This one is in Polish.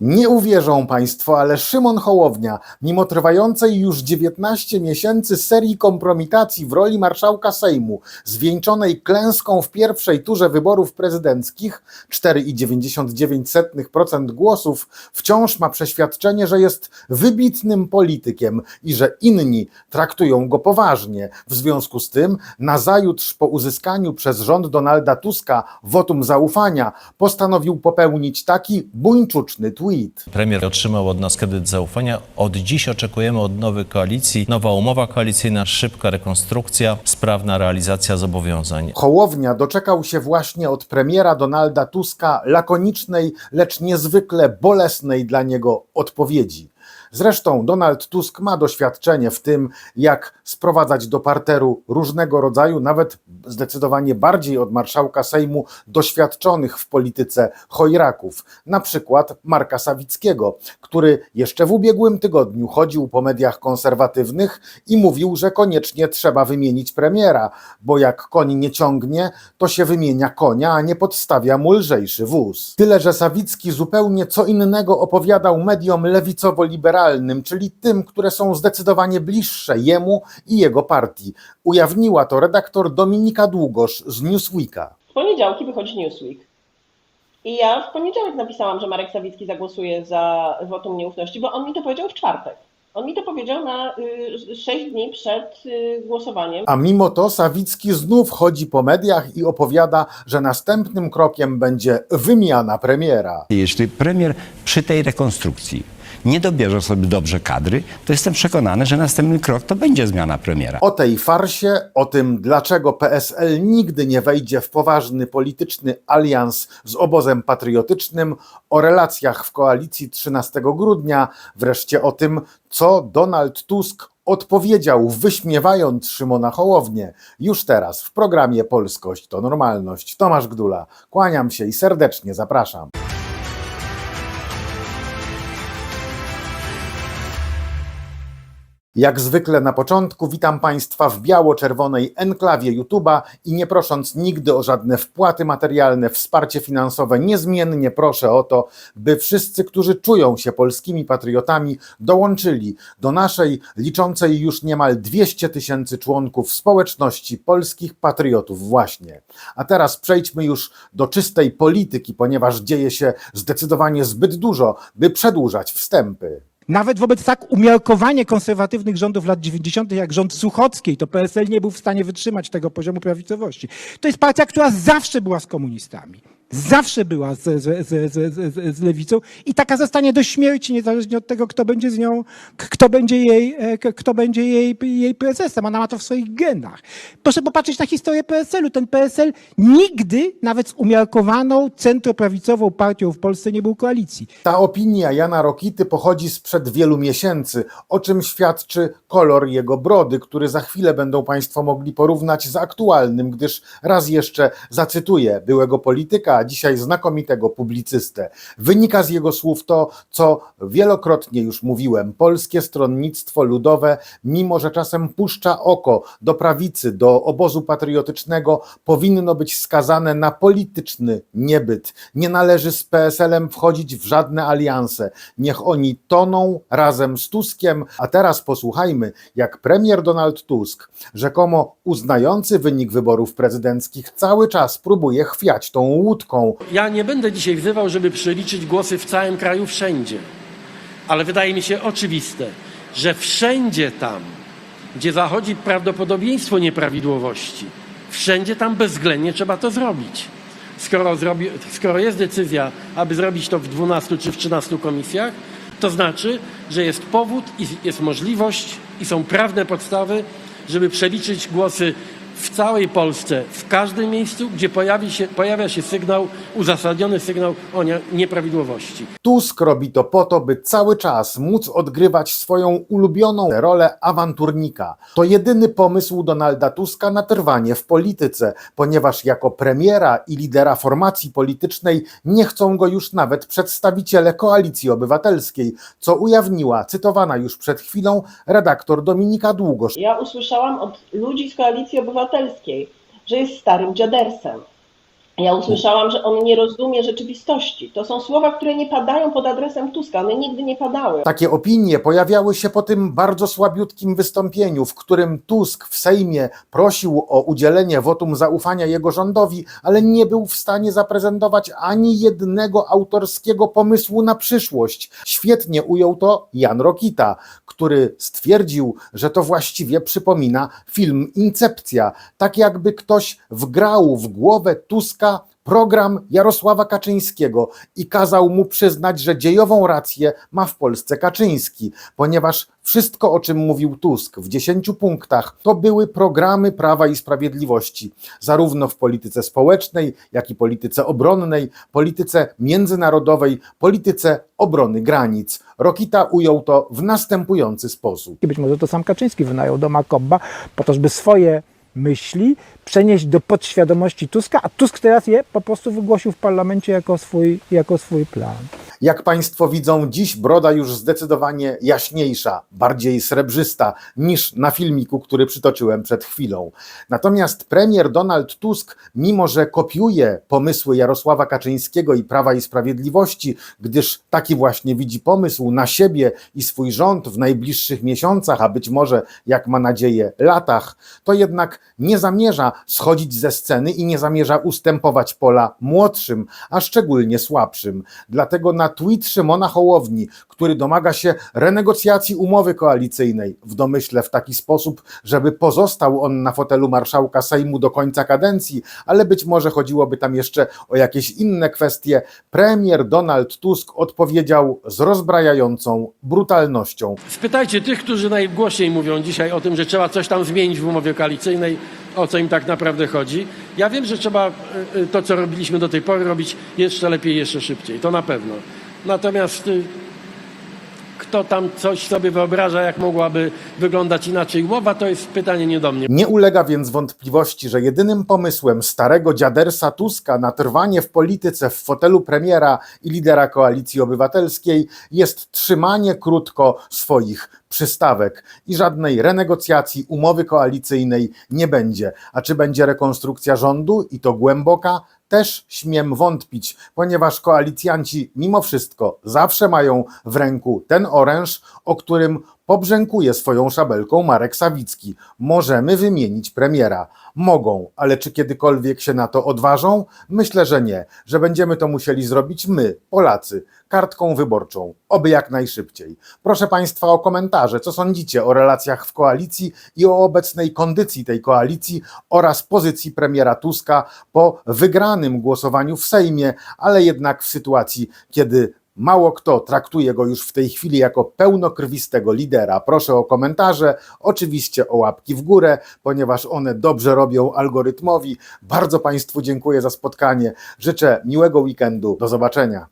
Nie uwierzą Państwo, ale Szymon Hołownia, mimo trwającej już 19 miesięcy serii kompromitacji w roli marszałka Sejmu, zwieńczonej klęską w pierwszej turze wyborów prezydenckich 4,99% głosów, wciąż ma przeświadczenie, że jest wybitnym politykiem i że inni traktują go poważnie. W związku z tym, nazajutrz po uzyskaniu przez rząd Donalda Tuska wotum zaufania, postanowił popełnić taki buńczuczny tweet. Premier otrzymał od nas kredyt zaufania. Od dziś oczekujemy od nowej koalicji nowa umowa koalicyjna, szybka rekonstrukcja, sprawna realizacja zobowiązań. Hołownia doczekał się właśnie od premiera Donalda Tuska lakonicznej, lecz niezwykle bolesnej dla niego odpowiedzi. Zresztą Donald Tusk ma doświadczenie w tym, jak sprowadzać do parteru różnego rodzaju, nawet zdecydowanie bardziej od marszałka Sejmu, doświadczonych w polityce chojraków, na przykład Marka Sawickiego, który jeszcze w ubiegłym tygodniu chodził po mediach konserwatywnych i mówił, że koniecznie trzeba wymienić premiera, bo jak koń nie ciągnie, to się wymienia konia, a nie podstawia mu lżejszy wóz. Tyle, że Sawicki zupełnie co innego opowiadał mediom lewicowo-liberalnym, czyli tym, które są zdecydowanie bliższe jemu i jego partii. Ujawniła to redaktor Dominika Długosz z Newsweeka. W poniedziałki wychodzi Newsweek. I ja w poniedziałek napisałam, że Marek Sawicki zagłosuje za wotum nieufności, bo on mi to powiedział w czwartek. On mi to powiedział na y, 6 dni przed y, głosowaniem. A mimo to Sawicki znów chodzi po mediach i opowiada, że następnym krokiem będzie wymiana premiera. Jeśli premier przy tej rekonstrukcji nie dobierze sobie dobrze kadry, to jestem przekonany, że następny krok to będzie zmiana premiera. O tej farsie, o tym dlaczego PSL nigdy nie wejdzie w poważny polityczny alians z obozem patriotycznym, o relacjach w koalicji 13 grudnia, wreszcie o tym, co Donald Tusk odpowiedział, wyśmiewając Szymona Hołownię. Już teraz w programie Polskość to normalność. Tomasz Gdula. Kłaniam się i serdecznie zapraszam. Jak zwykle na początku witam Państwa w biało-czerwonej enklawie YouTube'a i nie prosząc nigdy o żadne wpłaty materialne, wsparcie finansowe, niezmiennie proszę o to, by wszyscy, którzy czują się polskimi patriotami, dołączyli do naszej liczącej już niemal 200 tysięcy członków społeczności polskich patriotów właśnie. A teraz przejdźmy już do czystej polityki, ponieważ dzieje się zdecydowanie zbyt dużo, by przedłużać wstępy. Nawet wobec tak umiarkowanie konserwatywnych rządów lat 90., jak rząd Suchockiej, to PSL nie był w stanie wytrzymać tego poziomu prawicowości. To jest partia, która zawsze była z komunistami. Zawsze była z, z, z, z, z, lewicą i taka zostanie do śmierci, niezależnie od tego, kto będzie z nią, kto będzie jej, e, kto będzie jej, jej prezesem. Ona ma to w swoich genach. Proszę popatrzeć na historię PSL-u. Ten PSL nigdy, nawet z umiarkowaną centroprawicową partią w Polsce, nie był koalicji. Ta opinia Jana Rokity pochodzi sprzed wielu miesięcy, o czym świadczy kolor jego brody, który za chwilę będą Państwo mogli porównać z aktualnym, gdyż raz jeszcze zacytuję byłego polityka, dzisiaj znakomitego publicystę. Wynika z jego słów to, co wielokrotnie już mówiłem. Polskie Stronnictwo Ludowe, mimo że czasem puszcza oko do prawicy, do obozu patriotycznego, powinno być skazane na polityczny niebyt. Nie należy z PSL-em wchodzić w żadne alianse. Niech oni toną razem z Tuskiem. A teraz posłuchajmy, jak premier Donald Tusk, rzekomo uznający wynik wyborów prezydenckich, cały czas próbuje chwiać tą łódką. Ja nie będę dzisiaj wzywał, żeby przeliczyć głosy w całym kraju wszędzie, ale wydaje mi się oczywiste, że wszędzie tam, gdzie zachodzi prawdopodobieństwo nieprawidłowości, wszędzie tam bezwzględnie trzeba to zrobić. Skoro, zrobi, skoro jest decyzja, aby zrobić to w 12 czy w 13 komisjach, to znaczy, że jest powód i jest możliwość i są prawne podstawy, żeby przeliczyć głosy w całej Polsce, w każdym miejscu, gdzie pojawi się, pojawia się sygnał, uzasadniony sygnał o nie, nieprawidłowości. Tusk robi to po to, by cały czas móc odgrywać swoją ulubioną rolę awanturnika. To jedyny pomysł Donalda Tuska na trwanie w polityce, ponieważ jako premiera i lidera formacji politycznej nie chcą go już nawet przedstawiciele Koalicji Obywatelskiej, co ujawniła cytowana już przed chwilą redaktor Dominika Długosz. Ja usłyszałam od ludzi z Koalicji Obywatelskiej, że jest starym dziadersem. Ja usłyszałam, że on nie rozumie rzeczywistości. To są słowa, które nie padają pod adresem Tuska. One nigdy nie padały. Takie opinie pojawiały się po tym bardzo słabiutkim wystąpieniu, w którym Tusk w Sejmie prosił o udzielenie wotum zaufania jego rządowi, ale nie był w stanie zaprezentować ani jednego autorskiego pomysłu na przyszłość. Świetnie ujął to Jan Rokita, który stwierdził, że to właściwie przypomina film Incepcja, tak jakby ktoś wgrał w głowę Tuska program Jarosława Kaczyńskiego i kazał mu przyznać, że dziejową rację ma w Polsce Kaczyński, ponieważ wszystko, o czym mówił Tusk w dziesięciu punktach, to były programy Prawa i Sprawiedliwości, zarówno w polityce społecznej, jak i polityce obronnej, polityce międzynarodowej, polityce obrony granic. Rokita ujął to w następujący sposób. I być może to sam Kaczyński wynajął do Makobba po to, żeby swoje myśli przenieść do podświadomości Tuska, a Tusk teraz je po prostu wygłosił w parlamencie jako swój, jako swój plan. Jak Państwo widzą, dziś broda już zdecydowanie jaśniejsza, bardziej srebrzysta niż na filmiku, który przytoczyłem przed chwilą. Natomiast premier Donald Tusk, mimo że kopiuje pomysły Jarosława Kaczyńskiego i Prawa i Sprawiedliwości, gdyż taki właśnie widzi pomysł na siebie i swój rząd w najbliższych miesiącach, a być może, jak ma nadzieję, latach, to jednak nie zamierza schodzić ze sceny i nie zamierza ustępować pola młodszym, a szczególnie słabszym. Dlatego na tweet Szymona Hołowni, który domaga się renegocjacji umowy koalicyjnej, w domyśle w taki sposób, żeby pozostał on na fotelu marszałka Sejmu do końca kadencji, ale być może chodziłoby tam jeszcze o jakieś inne kwestie, premier Donald Tusk odpowiedział z rozbrajającą brutalnością. Spytajcie tych, którzy najgłośniej mówią dzisiaj o tym, że trzeba coś tam zmienić w umowie koalicyjnej, o co im tak naprawdę chodzi. Ja wiem, że trzeba y, y, to, co robiliśmy do tej pory, robić jeszcze lepiej, jeszcze szybciej. To na pewno. Natomiast y, kto tam coś sobie wyobraża, jak mogłaby wyglądać inaczej umowa, to jest pytanie nie do mnie. Nie ulega więc wątpliwości, że jedynym pomysłem starego dziadersa Tuska na trwanie w polityce w fotelu premiera i lidera koalicji obywatelskiej jest trzymanie krótko swoich przystawek i żadnej renegocjacji umowy koalicyjnej nie będzie. A czy będzie rekonstrukcja rządu i to głęboka? Też śmiem wątpić, ponieważ koalicjanci mimo wszystko zawsze mają w ręku ten oręż, o którym pobrzękuje swoją szabelką Marek Sawicki. Możemy wymienić premiera. Mogą, ale czy kiedykolwiek się na to odważą? Myślę, że nie, że będziemy to musieli zrobić my, Polacy, kartką wyborczą, oby jak najszybciej. Proszę Państwa o komentarze, co sądzicie o relacjach w koalicji i o obecnej kondycji tej koalicji oraz pozycji premiera Tuska po wygranym głosowaniu w Sejmie, ale jednak w sytuacji, kiedy Mało kto traktuje go już w tej chwili jako pełnokrwistego lidera. Proszę o komentarze, oczywiście o łapki w górę, ponieważ one dobrze robią algorytmowi. Bardzo Państwu dziękuję za spotkanie. Życzę miłego weekendu. Do zobaczenia.